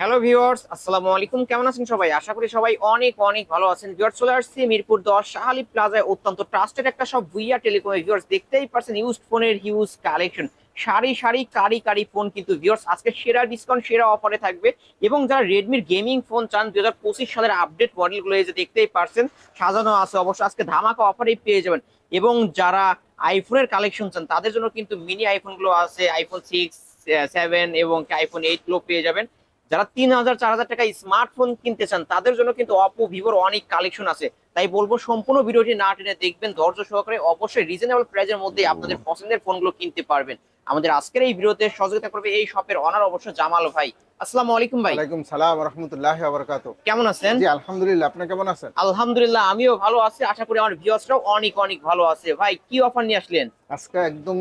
Hello viewers আসসালামু আলাইকুম কেমন আছেন সবাই? আশা করি সবাই অনেক অনেক ভালো আছেন। ভিউয়ার্স চলে আসছি মিরপুর দশ শাহালি প্লাজায় অত্যন্ত ট্রাস্টেড একটা সব ভুইয়া টেলিকম ভিউয়ার্স দেখতেই পারছেন ইউজ ফোনের হিউজ কালেকশন সারি সারি, কারি কারি ফোন কিন্তু ভিউয়ার্স আজকে সেরা ডিসকাউন্ট সেরা অফারে থাকবে। এবং যারা রেডমির গেমিং ফোন চান দুই হাজার পঁচিশ সালের আপডেট মডেলগুলো এই যে দেখতেই পারছেন সাজানো আছে অবশ্য। আজকে ধামাকা অফারেই পেয়ে যাবেন। এবং যারা আইফোনের কালেকশন চান, তাদের জন্য কিন্তু মিনি আইফোনগুলো আছে। আইফোন সিক্স সেভেন এবং আইফোন এইটগুলো পেয়ে যাবেন। যারা তিন হাজার চার হাজার টাকা স্মার্টফোন কিনতে চান তাদের জন্য কিন্তু অপো ভিভোর অনেক কালেকশন আছে। তাই বলব সম্পূর্ণ ভিডিওটি না টেনে দেখবেন ধৈর্য সহকারে অবশ্যই রিজনেবল প্রাইজের মধ্যে আপনাদের পছন্দের ফোনগুলো কিনতে পারবেন। আমাদের আজকের এই ভিডিওতে সহযোগিতা করবে এই শপের অনার অবশ্য জামাল ভাই। আসসালামু আলাইকুম ভাই। ওয়ালাইকুম সালাম রহমতুল্লাহ বারকাত কেমন আছেন? জি আলহামদুলিল্লাহ। আপনি কেমন আছেন? আলহামদুলিল্লাহ আমিও ভালো আছি। আশা করি আমার ভিউয়ার্সরাও অনেক অনেক ভালো আছে। ভাই কি অফার নিয়ে আসলেন? আজকে একদম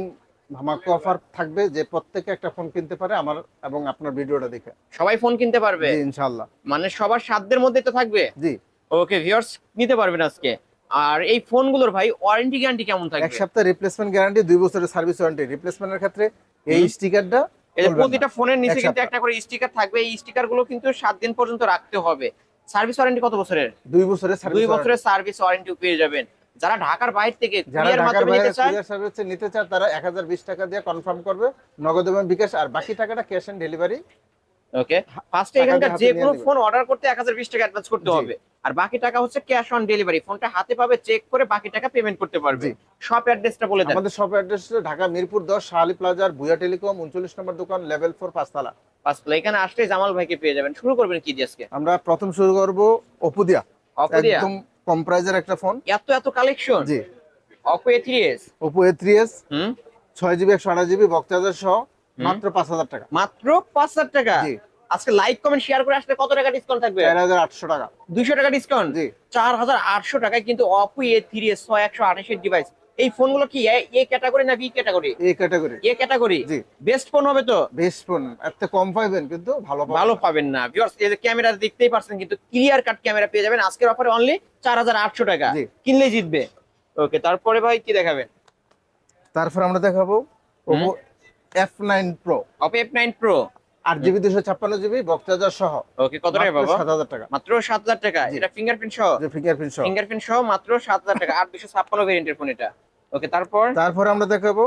ধামাকা অফার থাকবে যে প্রত্যেকে একটা ফোন কিনতে পারে আমার এবং আপনার ভিডিওটা দেখে। সবাই ফোন কিনতে পারবে? ইনশাআল্লাহ। মানে সবার সাধ্যের মধ্যেই তো থাকবে? জি। ওকে ভিউয়ার্স নিতে পারবেন আজকে। আর এই ফোনগুলোর ভাই ওয়ারেন্টি গ্যারান্টি কেমন এক সপ্তাহ রিপ্লেসমেন্ট গ্যারান্টি দুই বছরের সার্ভিস ওয়ারেন্টি রিপ্লেসমেন্টের ক্ষেত্রে এই। স্টিকারটা এই প্রতিটা ফোনের নিচে কিন্তু একটা করে স্টিকার থাকবে। এই স্টিকারগুলো কিন্তু সাত দিন পর্যন্ত রাখতে হবে। সার্ভিস ওয়ারেন্টি কত বছরের? দুই বছরের সার্ভিস দুই বছরের সার্ভিস ওয়ারেন্টি পেয়ে যাবেন। যারা ঢাকার বাইরে থেকে যারা কুরিয়ার মাধ্যমে নিতে চান কুরিয়ার সার্ভিসে নিতে চান তারা এক হাজার বিশ টাকা দিয়ে কনফার্ম করবে নগদ এবং বিকাশ আর বাকি টাকাটা ক্যাশ অন ডেলিভারি ওকে? ফার্স্টে এখানকার যে কোনো ফোন অর্ডার করতে এক হাজার বিশ টাকা অ্যাডভান্স করতে হবে। আর বাকি টাকা হচ্ছে ক্যাশ অন ডেলিভারি ফোনটা হাতে পাবে চেক করে বাকি টাকা পেমেন্ট করতে পারবে। শপ অ্যাড্রেসটা বলে দেন। আমাদের শপ অ্যাড্রেস ঢাকা মিরপুর দশ শাহালি প্লাজার ভুয়া টেলিকম উনচল্লিশ নম্বর দোকান লেভেল ফোর পাঁচতলা। পাঁচতলা এখানে আসলে জামাল ভাইকে পেয়ে যাবেন। শুরু করবেন কি দিয়ে আজকে? আমরা প্রথম শুরু করব ওপো দিয়া অপো দিয়া একদম কম প্রাইজের একটা ফোন এত এত কালেকশন জি। ওপো এ থ্রি এস হুম। ছয় জিবি একশো আঠাশ জিবি বক্তাজার সহ মাত্র পাঁচ হাজার টাকা। মাত্র পাঁচ হাজার টাকা? জি। আজকে লাইক কমেন্ট শেয়ার করে আসলে কত টাকা ডিসকাউন্ট থাকবে? চার হাজার আটশো টাকা। দুইশো টাকা ডিসকাউন্ট জি। চার হাজার আটশো টাকায় কিন্তু অপো এ থ্রি এস ছয় একশো আঠাশের ডিভাইস এই ফোনগুলো কি এ ক্যাটাগরি না বি ক্যাটাগরি এই ক্যাটাগরি এ ক্যাটাগরি জি। বেস্ট ফোন হবে তো? বেস্ট ফোন এত কম পাইবেন কিন্তু ভালো পাবেন। ভালো পাবেন না। ভিউয়ার্স এই যে ক্যামেরা দেখতেই পারছেন কিন্তু ক্লিয়ার কাট ক্যামেরা পেয়ে যাবেন। আজকের অফারে অনলি চার হাজার আটশো টাকা। জি। কিনলে জিতবে। ওকে তারপরে ভাই কি দেখাবেন? তারপর আমরা দেখাবো Oppo F nine pro Oppo F nine pro আট জিবি দুশো ছাপ্পান্ন জিবি বক্তাজার সহ। ওকে কত টাকা সাত হাজার টাকা। মাত্র সাত হাজার টাকা। এটা ফিঙ্গারপ্রিন্ট সহ? ফিঙ্গারপ্রিন্ট সহ। ফিঙ্গারপ্রিন্ট সহ মাত্র সাত হাজার টাকা। আর দুশো ছাপ্পান্ন ভেরিয়েন্টের ফোন এটা। ওকে তারপর? তারপর আমরা দেখাবো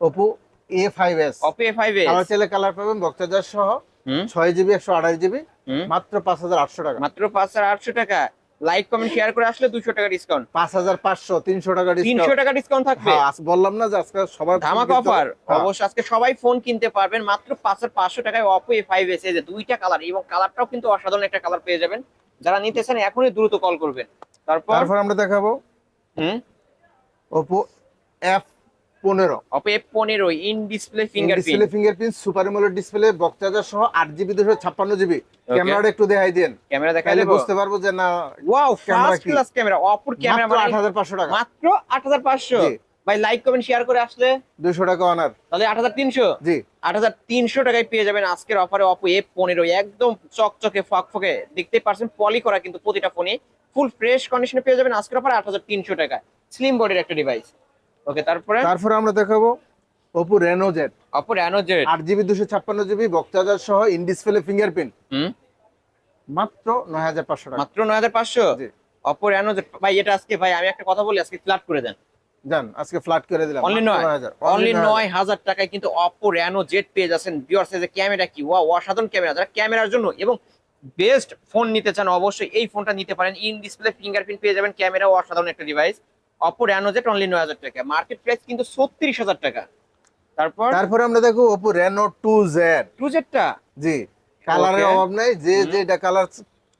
Oppo A five S Oppo A five colour চাইলে কালার পাবেন বক্তাজার সহ। ছয় জিবি একশো আঠাশ জিবি মাত্র পাঁচ হাজার আটশো টাকা। মাত্র পাঁচ হাজার আটশো টাকা। লাইক কমেন্ট শেয়ার করে আসলে দুশো টাকা ডিসকাউন্ট পাঁচ হাজার পাঁচশো তিনশো টাকা তিনশো ডিসকাউন্ট টাকা ডিসকাউন্ট থাকবে। হ্যাঁ, আজ বললাম না যে আজকে ফোন ধামাক অফার হ্যাঁ, অবশ্য আজকে সবাই ফোন কিনতে পারবেন মাত্র পাঁচ হাজার পাঁচশো টাকায় অপো এ ফাইভ এসে যে দুইটা কালার এবং কালারটাও কিন্তু অসাধারণ একটা কালার পেয়ে যাবেন। যারা নিতে চান এখনই দ্রুত কল করবেন। তারপর? তারপর আমরা দেখাবো হুম? ওপো এফ পনেরো। অপো এফ পনেরো in display display fingerprint super AMOLED display বক্তাজার সহ আট জিবি দুশো ছাপ্পান্ন জিবি ক্যামেরাটা একটু দেখাই দেন ক্যামেরা দেখাইলে বুঝতে পারব যে না ওয়াও ফার্স্ট ক্লাস ক্যামেরা অপর ক্যামেরা মাত্র আট হাজার পাঁচশো টাকা। মাত্র আট হাজার পাঁচশো। জি। ভাই লাইক কমেন্ট শেয়ার করে আসলে দুশো টাকা অনার তাহলে আট হাজার তিনশো? জি। আট হাজার তিনশো টাকায় পেয়ে যাবেন আজকের অফারে অপো এ পনেরো। একদম চকচকে ফকফকে দেখতে পারছেন পলি করা কিন্তু প্রতিটা ফোনে ফুল ফ্রেশ কন্ডিশনে পেয়ে যাবেন আজকের অফারে আট হাজার তিনশো টাকা স্লিম বডির একটা ডিভাইস ওকে তারপরে? তারপর আমরা দেখাবো রেনো অপো র্যানো জেড আট জিবি দুশো ছাপ্পান্ন জিবি বক্তাজার সহ ইন ডিসপ্লে ফিঙ্গারপ্রিন্ট হুম? মাত্র নয় হাজার পাঁচশো টাকা। মাত্র নয় হাজার পাঁচশো? জি। অপো র্যানো জেড ভাই এটা আজকে ভাই আমি একটা কথা বলি আজকে ফ্ল্যাট করে দেন। যান আজকে ফ্ল্যাট করে দিলাম। অনলি নয়। 9,000 অনলি 9,000 হাজার। টাকায় কিন্তু অপো র্যানো জেড পেয়ে যাচ্ছেন ভিউয়ার্স যে ক্যামেরা কি? ওয়া অসাধারণ ক্যামেরা যারা ক্যামেরার জন্য এবং বেস্ট ফোন নিতে চান অবশ্যই এই ফোনটা নিতে পারেন। ইন ডিসপ্লে ফিঙ্গারপ্রিন্ট পেয়ে যাবেন ক্যামেরা অসাধারণ একটা device Oppo Reno Z only নয় হাজার টাকা। মার্কেট প্রাইস কিন্তু ছত্রিশ হাজার টাকা। তারপর? তারপরে আমরা দেখো Oppo Reno two Z two? জেডটা জি কালারের অভাব নাই। যে যেটা কালার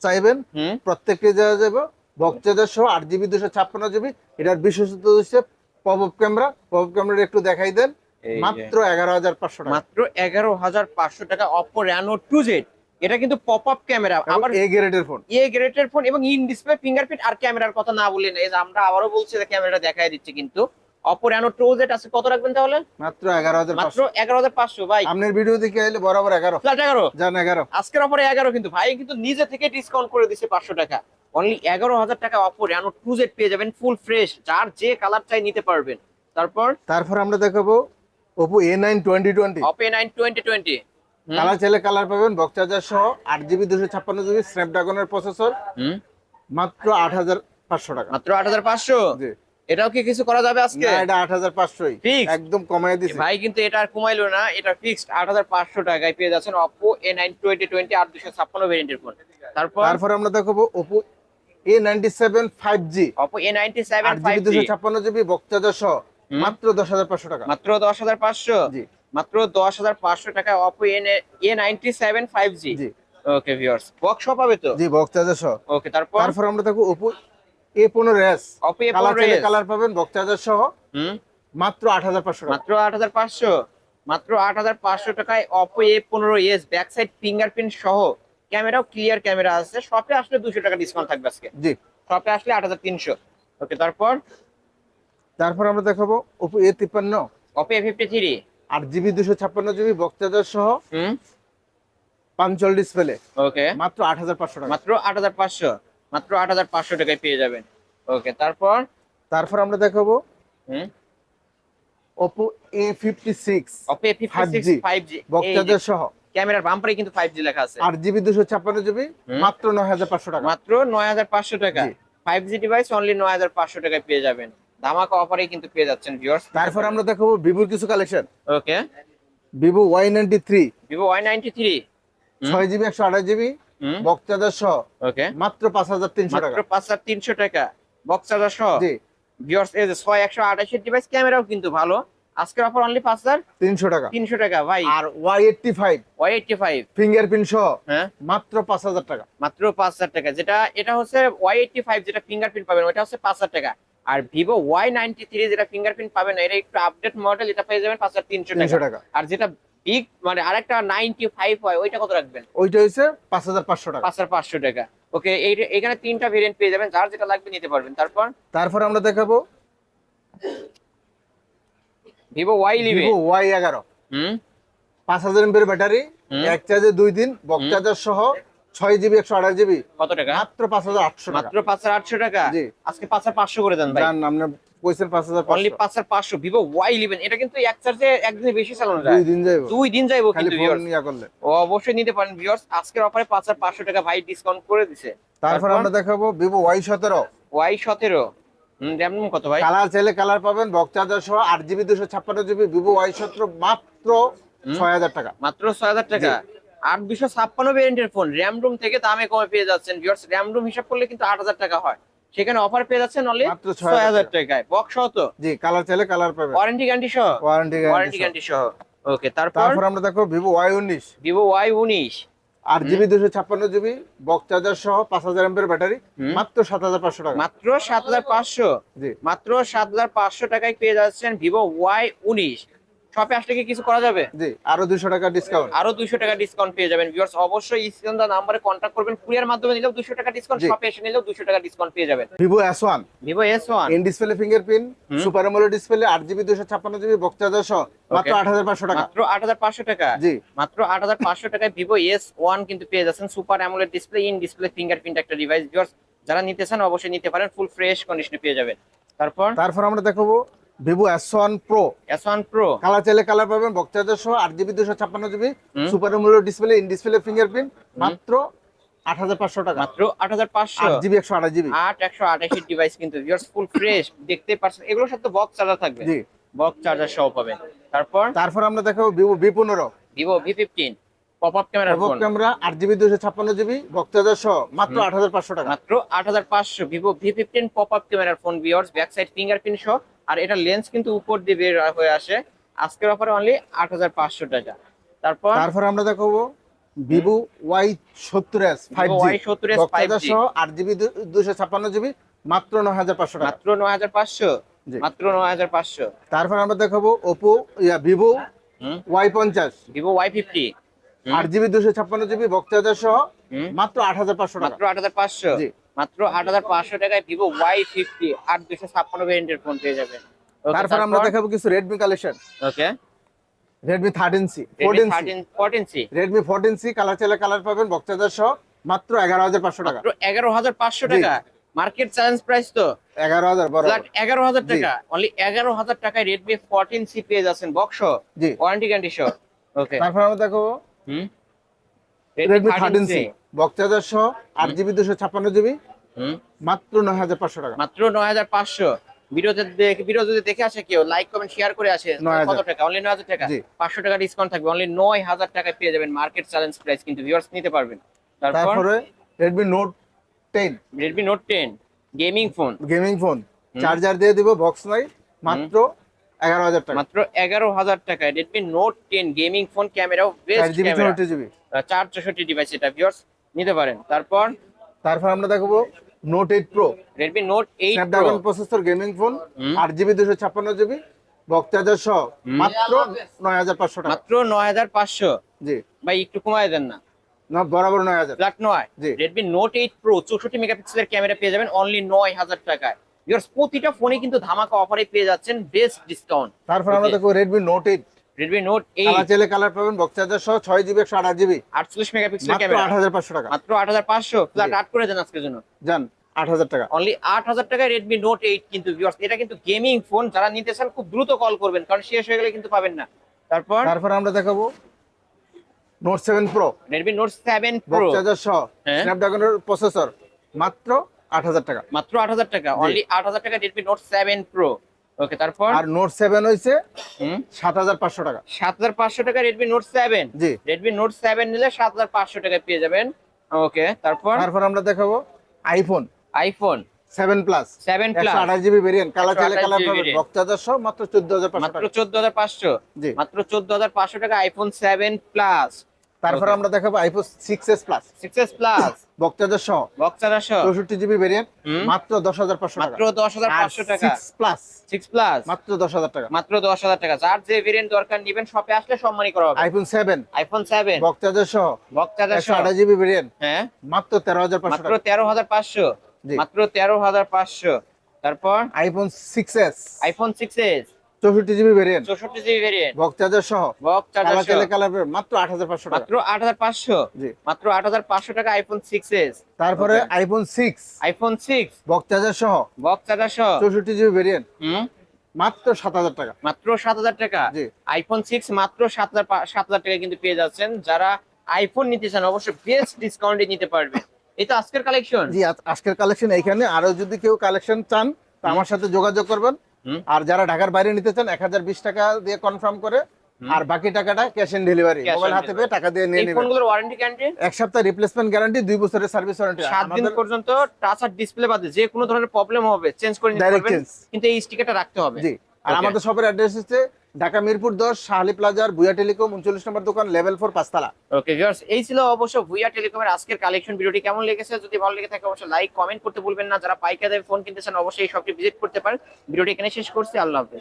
চাইবেন হুম। প্রত্যেককে দেওয়া যাবে। বক্তাজার সহ আট জিবি দুশো ছাপ্পান্ন জিবি এটার বিশেষত হচ্ছে pop up camera pop up camera একটু দেখাই দেন। মাত্র এগারো হাজার পাঁচশো টাকা। মাত্র এগারো হাজার পাঁচশো টাকা অপো র্যানো টু জেড এটা কিন্তু পপ আপ ক্যামেরা আবার এ গ্রেডের ফোন এ গ্রেটের ফোন এবং ইন ডিসপ্লে ফিঙ্গারপ্রিন্ট আর ক্যামেরার কথা না বললেন এই যে আমরা আবারও বলছি যে ক্যামেরাটা দেখাই দিচ্ছে কিন্তু। অপো র্যানো টু জেড আছে কত রাখবেন তাহলে? মাত্র এগারো হাজার মাত্র এগারো হাজার পাঁচশো ভাই। আপনার ভিডিও দেখে আইলে বরাবর এগারো। ফ্ল্যাট এগারো? যান এগারো। আজকের অফারে এগারো কিন্তু। ভাই কিন্তু নিজে থেকে ডিসকাউন্ট করে দিচ্ছে পাঁচশো টাকা। অনলি এগারো হাজার টাকা অপো র্যানো টু জেড পেয়ে যাবেন ফুল ফ্রেশ যার যে কালার চাই নিতে পারবেন। তারপর? তারপর আমরা দেখাবো Oppo A nine twenty twenty Oppo nine twenty twenty colour চাইলে কালার পাবেন বক্স চার্জার সহ আট জিবি দুশো ছাপ্পান্ন জিবি স্ন্যাপড্রাগনের প্রসেসর মাত্র আট হাজার পাঁচশো টাকা। মাত্র আট হাজার পাঁচশো? এটাও কি কিছু করা যাবে আজকে? না এটা আট হাজার পাঁচশোই? একদম কমাই দিছে। ভাই কিন্তু এটা আর কমাইলো না এটা ফিক্সড আট হাজার পাঁচশো টাকায় পেয়ে যাচ্ছেন Oppo A nine twenty twenty আট দুশো ছাপ্পান্ন ভেরিয়েন্টের ফোন তারপর? তারপর আমরা দেখাবো Oppo A ninety seven five G Oppo A ninety seven আট ফাইভ জিবি দুশো ছাপ্পান্ন জিবি বক্স চার্জার সহ মাত্র দশ হাজার পাঁচশো টাকা। মাত্র দশ হাজার পাঁচশো? জি। মাত্র দশ হাজার পাঁচশো টাকায় Oppo A ninety seven five G G. Okay viewers box পাবে তো? জি সহ। ওকে তারপর? তারপর আমরা ওপো এ পনেরো এস এ কালার পাবেন চার্জার সহ হুম। মাত্র আট হাজার পাঁচশো টাকা। মাত্র আট হাজার পাঁচশো। মাত্র আট হাজার পাঁচশো টাকায় অপো এ পনেরো এস ব্যাক সাইড ফিঙ্গারপ্রিন্ট সহ। ক্যামেরাও ক্লিয়ার ক্যামেরা আছে। শপে আসলে দুশো টাকা ডিসকাউন্ট থাকবে আজকে। জি। শপে আসলে আট হাজার তিনশো। ওকে তারপর? তারপর আমরা দেখাবো ওপো এ তিপ্পান্ন। অপো এ ফিফটি থ্রি আট জিবি দুশো ছাপ্পান্ন জিবি চার্জার সহ হুম? পাঞ্চল ডিসপ্লে। ওকে। মাত্র আট হাজার পাঁচশো টাকা। মাত্র আট হাজার পাঁচশো। মাত্র আট হাজার পাঁচশো টাকায় পেয়ে যাবেন। ওকে তারপর? তারপর আমরা দেখাবো হুম? Oppo A fifty six Oppo A fifty six five G charger সহ ক্যামেরার বাম্পারে কিন্তু ফাইভ জি লেখা আছে। আট জিবি দুশো ছাপ্পান্ন জিবি মাত্র নয় হাজার পাঁচশো টাকা। মাত্র নয় হাজার পাঁচশো টাকা। জি। ফাইভ জি ডিভাইস অনলি নয় হাজার পাঁচশো টাকায় পেয়ে যাবেন। ধামাকা অফারে কিন্তু পেয়ে যাচ্ছেন ভিউয়ার্স তারপর আমরা দেখাবো ভিভোর কিছু collection okay Vivo Y ninety three Vivo Y ninety three হুম। ছয় জিবি একশো আঠাশ জিবি। হুম। বক্স চার্জার সহ। ওকে মাত্র পাঁচ হাজার তিনশো টাকা। মাত্র পাঁচ হাজার তিনশো টাকা। বক্স চার্জার সহ। জি। ভিউয়ার্স এই যে ছয় একশো আঠাশের ডিভাইস ক্যামেরাও কিন্তু ভালো। আজকের অফার অনলি পাঁচ হাজার? তিনশো টাকা। তিনশো টাকা ভাই। আর Y eighty five Y eighty five fingerprint সহ। হ্যাঁ। মাত্র পাঁচ হাজার টাকা। মাত্র পাঁচ হাজার টাকা। যেটা এটা হচ্ছে ওয়াই এইটটি ফাইভ যেটা ফিঙ্গারপ্রিন্ট পাবেন ওটা হচ্ছে পাঁচ হাজার টাকা। আর ভিভো ওয়াই নাইনটি থ্রি যেটা ফিঙ্গারপ্রিন্ট পাবেন না, এটা একটু আপডেট মডেল এটা পেয়ে যাবেন পাঁচ হাজার তিনশো টাকা। আর যেটা বিগ মানে আরেকটা নাইনটি ফাইভ হয় ওইটা কত রাখবেন? ওইটা হচ্ছে পাঁচ হাজার পাঁচশো টাকা। পাঁচ হাজার পাঁচশো টাকা। ওকে এই এখানে তিনটা ভেরিয়েন্ট পেয়ে যাবেন যার যেটা লাগবে নিতে পারবেন। তারপর? তারপর আমরা দেখাবো ভিভো ওয়াই লিভে ভিভো ওয়াই এগারো। হুম? পাঁচ হাজার এমপের ব্যাটারি এক চার্জে দুই দিন হুম। চার্জার সহ ছয় জিবি একশো আঠাশ জিবি কত টাকা? মাত্র পাঁচ হাজার আটশো টাকা। মাত্র পাঁচ হাজার আটশো টাকা। আজকে পাঁচ হাজার পাঁচশো করে দেন ভাই। আপনার পয়সার পাঁচ হাজার অনলি পাঁচ হাজার পাঁচশো। ভিভো ওয়াই ইলেভেন এটা কিন্তু এক চার্জে একদিনে বেশি চালানো যায়। দুই দিন যাইব। দুই দিন যাইবো কিন্তু। করলে। ও অবশ্যই নিতে পারেন ভিউয়ার্স আজকের অফারে পাঁচ হাজার পাঁচশো টাকা ভাই ডিসকাউন্ট করে দিছে। তারপর আমরা দেখাবো ভিভো ওয়াই সতেরো। ওয়াই সতেরো। র্যাম কত ভাই? কালার চাইলে কালার পাবেন বক্স চার্জার সহ আট জিবি দুশো ছাপ্পান্ন জিবি ভিভো ওয়াই সতেরো মাত্র ছয় হাজার টাকা। মাত্র ছয় হাজার টাকা। আট দুশো ছাপ্পান্ন ভেরিয়েন্টের ফোন র্যাম রুম থেকে দামে কমে পেয়ে যাচ্ছেন ভিউয়ার্স র্যাম রুম হিসাব করলে কিন্তু আট হাজার টাকা হয়। সেখানে অফার পেয়ে যাচ্ছেন অনলি মাত্র ছয় হাজার টাকায়। বক্স সহ তো? জি কালার চাইলে কালার পাবেন। ওয়ারেন্টি গ্যারান্টি সহ? ওয়ারেন্টি গ্যারান্টি সহ। ওকে তারপর? তারপর আমরা দেখো ভিভো ওয়াই উনিশ। ভিভো ওয়াই উনিশ। আট জিবি দুশো ছাপ্পান্ন জিবি বক্স চার্জার সহ পাঁচ হাজার এমপের ব্যাটারি মাত্র সাত হাজার পাঁচশো টাকা। মাত্র সাত হাজার পাঁচশো? জি। মাত্র সাত হাজার পাঁচশো টাকায় পেয়ে যাচ্ছেন ভিভো ওয়াই উনিশ। শপে আসলে কি কিছু করা যাবে? জি আরও দুশো টাকা ডিসকাউন্ট আরও দুইশো টাকা ডিসকাউন্ট পেয়ে যাবেন ভিউয়ার্স অবশ্যই স্ক্রিন দা নাম্বারে কন্ট্যাক্ট করবেন কুরিয়ার মাধ্যমে নিলেও দুশো টাকা ডিসকাউন্ট শপে এসে নিলেও দুশো টাকা ডিসকাউন্ট পেয়ে যাবেন। Vivo S one Vivo S one in display fingerprint. Super AMOLED display আট জিবি দুশো ছাপ্পান্ন জিবি বক্স চার্জার সহ মাত্র Okay. আট হাজার পাঁচশো টাকা। মাত্র আট হাজার পাঁচশো টাকা। জি। মাত্র আট হাজার পাঁচশো টাকায় ভিভো এস ওয়ান কিন্তু পেয়ে যাচ্ছেন super AMOLED display in display fingerprint একটা ডিভাইস ভিউয়ার্স যারা নিতে চান অবশ্যই নিতে পারেন ফুল ফ্রেশ কন্ডিশনে পেয়ে যাবেন। তারপর? তারপর আমরা দেখাবো Vivo S one pro S one pro colour চাইলে কালার পাবেন বক্স চার্জার সহ আট জিবি দুশো ছাপ্পান্ন GB super AMOLED display in display fingerprint মাত্র আট হাজার পাঁচশো টাকা। মাত্র আট হাজার পাঁচশো। আট জিবি একশো আঠাশ জিবি আট একশো আঠাশি ডিভাইস কিন্তু ভিউয়ার্স ফুল ফ্রেশ দেখতে পাচ্ছেন এগুলোর সাথে বক্স চার্জার থাকবে। জি। বক্স চার্জার সহ পাবেন। তারপর? তারপর আমরা দেখাবো ভিভো বি পনেরো। Vivo V fifteen pop up ক্যামেরার পপ ক্যামেরা আট জিবি দুশো ছাপ্পান্ন জিবি বক্স চার্জার সহ মাত্র হুম। আট হাজার পাঁচশো টাকা। মাত্র আট হাজার পাঁচশো। Vivo V fifteen pop up ক্যামেরার phone viewers back side fingerprint সহ। আর এটা লেন্স কিন্তু উপর দিয়ে বের হয়ে আসে। আজকের অফারে অনলি আট হাজার পাঁচশো টাকা। তারপর? তারপর আমরা দেখাবো ভিভো ওয়াই সত্তর S five Vivo G Y70s box 5G charger সহ আট জিবি দুশো ছাপ্পান্ন জিবি মাত্র নয় হাজার পাঁচশো টাকা। মাত্র নয় হাজার পাঁচশো। মাত্র নয় হাজার পাঁচশো। তারপর আমরা দেখাবো ওপো ইয়া ভিভো ওয়াই পঞ্চাশ। ভিভো ওয়াই ফিফটি আট জিবি দুশো ছাপ্পান্ন জিবি চার্জার সহ মাত্র আট হাজার পাঁচশো টাকা। মাত্র আট হাজার পাঁচশো? জি। মাত্র আট হাজার পাঁচশো টাকায় ভিভো ওয়াই ফিফটি আট দুশো ছাপ্পান্ন ভেরিয়েন্টের ফোন পেয়ে যাবেন। তারপর আমরা দেখাবো কিছু Redmi collection okay Redmi thirteen C fourteen C Redmi fourteen C colour চাইলে কালার পাবেন চার্জার সহ মাত্র এগারো হাজার পাঁচশো টাকা। মাত্র এগারো হাজার পাঁচশো। টাকা। মার্কেট চ্যালেঞ্জ প্রাইস তো? এগারো হাজার এগারো হাজার টাকা। অনলি এগারো হাজার টাকায় রেডমি ফোরটিন সি পেয়ে যাচ্ছেন বক্স জি। ওয়ারেন্টি গ্যারান্টি সহ? ওকে তারপর আমরা দেখাবো হুম? Redmi thirteen C box charger সহ আট জিবি দুশো ছাপ্পান্ন জিবি মাত্র নয় হাজার পাঁচশো টাকা। মাত্র নয় হাজার পাঁচশো। ভিডিওতে দেখে ভিডিও যদি দেখে আসে কেউ লাইক কমেন্ট শেয়ার করে আসে। 9,000 কত টাকা? অনলি নয় হাজার টাকা। পাঁচশো টাকা ডিসকাউন্ট থাকবে। অনলি নয় হাজার টাকায় পেয়ে যাবেন মার্কেট চ্যালেঞ্জ প্রাইস কিন্তু ভিউয়ার্স নিতে পারবেন। তারপর? তারপরে Redmi note ten Redmi note ten gaming phone gaming phone charger দিয়ে দিব বক্স নাই মাত্র এগারো হাজার টাকা। মাত্র এগারো হাজার টাকায় Redmi note ten gaming phone ক্যামেরাও বেস্ট ক্যামেরা চার চৌষট্টি ডিভাইস এটা ভিউয়ার্স নিতে পারেন। তারপর? তারপর আমরা দেখব note eight pro Redmi note eight Snapdragon processor gaming phone. আট জিবি দুশো ছাপ্পান্ন জিবি বক্স চার্জার সহ মাত্র নয় হাজার পাঁচশো টাকা। মাত্র নয় হাজার পাঁচশো। জি। ভাই একটু কমায় দেন না। না বরাবর নয় হাজার। ফ্ল্যাট নয়। জি। রেডমি নোট এইট প্রো চৌষট্টি মেগাপিক্সেলের ক্যামেরা পেয়ে যাবেন অনলি নয় হাজার টাকায়। প্রতিটা ফোনে কিন্তু ধামাকা অফারে পেয়ে যাচ্ছেন বেস্ট ডিসকাউন্ট তারপর আমরা Okay. দেখব Redmi note eight Redmi note colour eight চাইলে কালার পাবেন বক্স চার্জার সহ ছয় জিবি একশো আঠাশ জিবি আটচল্লিশ মেগাপিক্সেলের মাত্র ক্যামেরা হাজার পাঁচশো টাকা। মাত্র আট হাজার পাঁচশো। ফ্ল্যাট আট করে দেন আজকের জন্য। আট হাজার টাকা। অনলি আট হাজার টাকায় রেডমি নোট এইট কিন্তু ভিউয়ার্স এটা কিন্তু গেমিং ফোন যারা নিতে চান খুব দ্রুত কল করবেন কারণ শেষ হয়ে গেলে কিন্তু পাবেন না। তারপর? তারপর আমরা দেখাবো note seven pro Redmi note seven pro box charger সহ। হ্যাঁ। স্ন্যাপড্রাগনের প্রসেসর মাত্র আট হাজার টাকা। মাত্র আট হাজার টাকা। অনলি আট হাজার টাকা Redmi note seven pro okay তারপর? আর নোট সেভেন হয়েছে সাত হাজার পাঁচশো টাকা। সাত হাজার পাঁচশো টাকা রেডমি নোট সেভেন জি। রেডমি নোট সেভেন নিলে সাত হাজার পাঁচশো টাকায় পেয়ে যাবেন। ওকে তারপর? তারপর আমরা দেখাবো iPhone iPhone seven plus seven plus আঠাশ জিবি ভেরিয়েন্ট কালার চাইলে কালার পাবেন। variant। বক্স মাত্র চোদ্দ হাজার মাত্র টাকা। চোদ্দ হাজার পাঁচশো। জি। মাত্র চোদ্দ হাজার পাঁচশো টাকা আইফোন সেভেন প্লাস তারপর আমরা দেখাবো iPhone six S plus plus charger সহ। বক্সারাশো চৌষট্টি জিবি ভেরিয়েন্ট মাত্র দশ হাজার পাঁচশো টাকা। মাত্র দশ হাজার পাঁচশো টাকা। সিক্স প্লাস সিক্স প্লাস মাত্র দশ হাজার টাকা। মাত্র দশ হাজার টাকা। যার যে ভেরিয়েন্ট দরকার নিবেন শপে আসলে সম্মানই করা হবে। IPhone seven iPhone seven charger সহ। বক্সারাশো আঠাশ জিবি ভেরিয়েন্ট হ্যাঁ। মাত্র তেরো হাজার পাঁচশো মাত্র টাকা। তেরো হাজার পাঁচশো। জি। মাত্র তেরো হাজার পাঁচশো। তারপর? IPhone six S iPhone six S চৌষট্টি জিবি ভেরিয়েন্ট চৌষট্টি জিবি ভেরিয়েন্ট বক্স চার্জার সহ। কালার চার্জার চাইলে কালার মাত্র আট হাজার পাঁচশো টাকা। মাত্র আট হাজার পাঁচশো? জি। মাত্র আট হাজার পাঁচশো টাকা আইফোন সিক্স এস তারপরে iPhone six iPhone six box charger সহ। বক্স চার্জার সহ। চৌষট্টি জিবি ভেরিয়েন্ট হুম? মাত্র সাত হাজার টাকা। মাত্র সাত হাজার টাকা? জি। আইফোন সিক্স মাত্র সাত হাজার সাত হাজার টাকা কিন্তু পেয়ে যাচ্ছেন। যারা আইফোন নিতে চান অবশ্যই বেস্ট ডিসকাউন্টে নিতে পারবেন। এটা আজকের কালেকশন জি আজকের কালেকশন এখানে আরও যদি কেউ কালেকশন চান আমার সাথে যোগাযোগ করবেন। আর যারা ঢাকার বাইরে নিতে চান এক হাজার বিশ টাকা দিয়ে কনফার্ম করে আর বাকি টাকাটা ক্যাশ অন ডেলিভারি মোবাইল হাতে পেয়ে টাকা দিয়ে নিয়ে এই নেবেন। ফোনগুলোর ওয়ারেন্টি গ্যারান্টি এক সপ্তাহ রিপ্লেসমেন্ট গ্যারান্টি দুই বছরের সার্ভিস ওয়ারেন্টি সাত দিন পর্যন্ত টাচ আর ডিসপ্লে বাদে যে কোনো ধরনের প্রবলেম হবে চেঞ্জ করে নিতে পারবেন। কিন্তু এই স্টিকারটা রাখতে হবে। জি। আর আমাদের শপের অ্যাড্রেস হচ্ছে ঢাকা মিরপুর দশ, শাহালি প্লাজার, ভুয়া টেলিকম, উনচল্লিশ নম্বর দোকান লেভেল ফোর পাঁচতলা। ওকে ভিউয়ার্স এই ছিল অবশ্য ভুয়া টেলিকমের আজকের কালেকশন ভিডিওটি কেমন লেগেছে? যদি ভালো লেগে থাকে, অবশ্যই লাইক কমেন্ট করতে ভুলবেন না। যারা পাইকারদের ফোন কিনতে চান, অবশ্যই এই ভিজিট করতে পারেন। ভিডিওটি এখানে শেষ করছি। আল্লাহ হাফেজ।